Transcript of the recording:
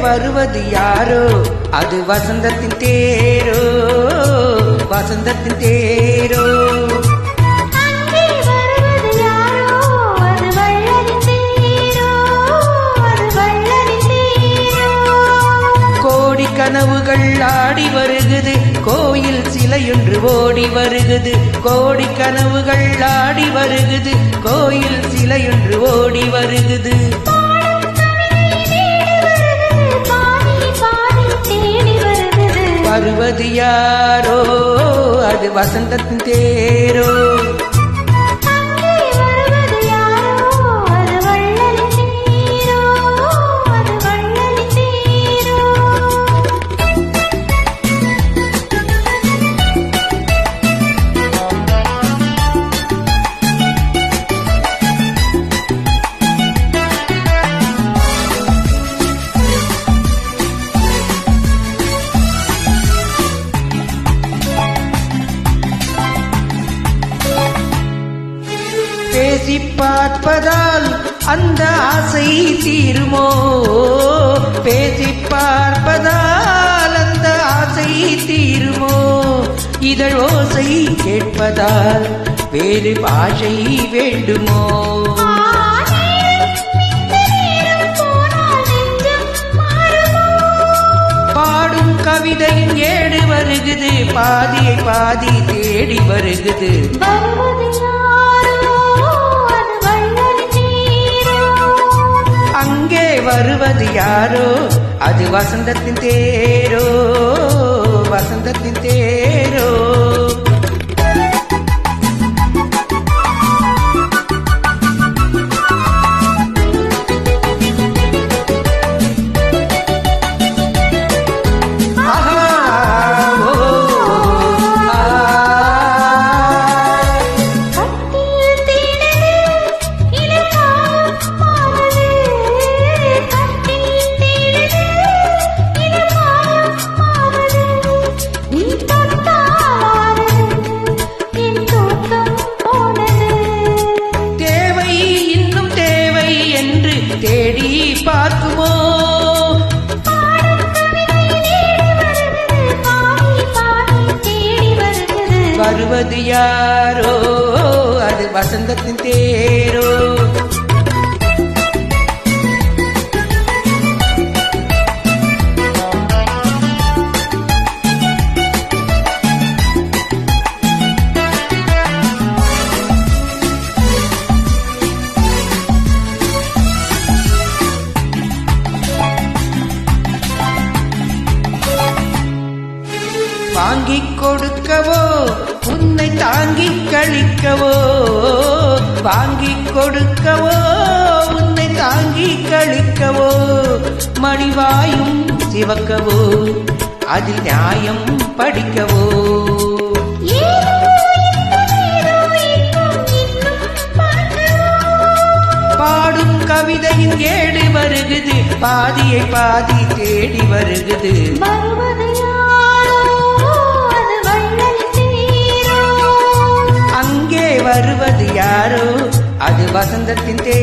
வருவது யாரோ? அது வசந்தத்தின் தேரோ? வசந்தத்தின் தேரோ? கோடி கனவுகள் ஆடி வருகுது. கோயில் சிலையொன்று ஓடி வருகுது. கோடி கனவுகள் ஆடி வருகுது. கோயில் சிலையொன்று ஓடி வருகுது. வருவது யாரோ? அது வசந்தத்தின் தேரோ? பேசி பார்ப்பதால் அந்த ஆசை தீருமோ? பேசி பார்ப்பதால் அந்த ஆசை தீருமோ? இதழ் ஓசை கேட்பதால் வேறு பாஷை வேண்டுமோ? பாடும் கவிதையின் ஏடு வருகுது பாதியை பாதி தேடி வருகுது. வருவது யாரோ? அது வசந்தத்தின் தேரோ? வசந்தத்தின் தேரோ? வருவது யாரோ அது வசந்தத்தின் தே வாங்கிக் கொடுக்கவோ உன்னை தாங்கிக் கழிக்கவோ வாங்கிக் கொடுக்கவோ உன்னை தாங்கிக் கழிக்கவோ மணிவாயும் சிவக்கவோ அதில் நியாயம் படிக்கவோ. பாடும் கவிதையின் ஏடு வருகுது பாதியை பாதி தேடி வருகுது. సందర్శించే